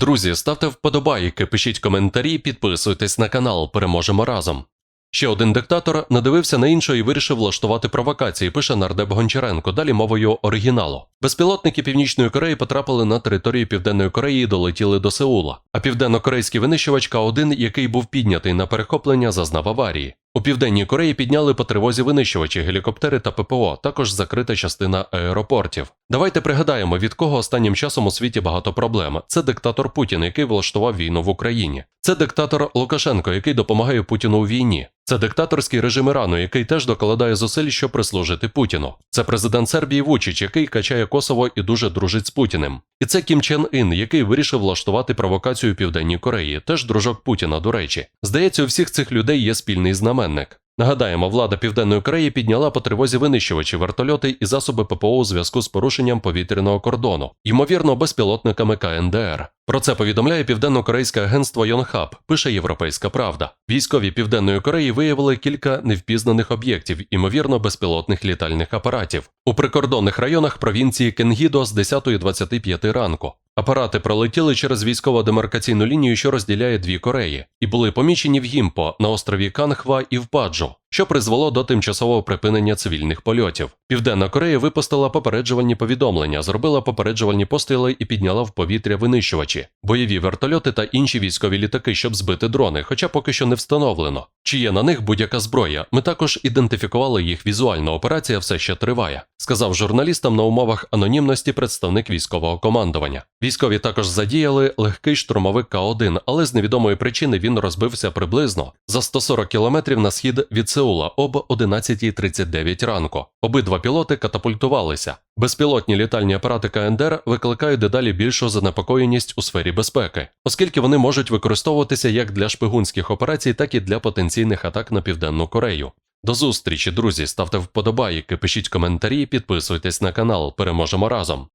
Друзі, ставте вподобайки, пишіть коментарі, підписуйтесь на канал. Переможемо разом. Ще один диктатор надивився на іншого і вирішив влаштувати провокації, пише нардеп Гончаренко, далі мовою оригіналу. Безпілотники Північної Кореї потрапили на територію Південної Кореї і долетіли до Сеула. А південно-корейський винищувач К-1, який був піднятий на перехоплення, зазнав аварії. У південній Кореї підняли по тривозі винищувачі, гелікоптери та ППО, також закрита частина аеропортів. Давайте пригадаємо, від кого останнім часом у світі багато проблем. Це диктатор Путін, який влаштував війну в Україні. Це диктатор Лукашенко, який допомагає Путіну у війні. Це диктаторський режим Ірану, який теж докладає зусиль, щоб прислужити Путіну. Це президент Сербії Вучич, який качає Косово і дуже дружить з Путіним. І це Кім Чен Ін, який вирішив влаштувати провокацію Південній Кореї, теж дружок Путіна, до речі. Здається, у всіх цих людей є спільний знаменник. Нагадаємо, влада Південної Кореї підняла по тривозі винищувачі, вертольоти і засоби ППО у зв'язку з порушенням повітряного кордону, ймовірно, безпілотниками КНДР. Про це повідомляє південно-корейське агентство Йонхаб, пише Європейська Правда. Військові Південної Кореї виявили кілька невпізнаних об'єктів, ймовірно, безпілотних літальних апаратів у прикордонних районах провінції Кенгідо з 10.25 ранку. Апарати пролетіли через військово-демаркаційну лінію, що розділяє дві Кореї, і були помічені в Гімпо на острові Канхва і в Паджо, що призвело до тимчасового припинення цивільних польотів. Південна Корея випустила попереджувальні повідомлення, зробила попереджувальні постріли і підняла в повітря винищувачі, бойові вертольоти та інші військові літаки, щоб збити дрони, хоча поки що не встановлено. Чи є на них будь-яка зброя? Ми також ідентифікували їх візуально. Операція все ще триває, сказав журналістам на умовах анонімності представник військового командування. Військові також задіяли легкий штурмовик К-1, але з невідомої причини він розбився приблизно за 140 кілометрів на схід від Сеула об 11.39 ранку. Обидва пілоти катапультувалися. Безпілотні літальні апарати КНДР викликають дедалі більшу занепокоєність у сфері безпеки, оскільки вони можуть використовуватися як для шпигунських операцій, так і для потенційних атак на Південну Корею. До зустрічі, друзі, ставте вподобайки, пишіть коментарі, підписуйтесь на канал. Переможемо разом.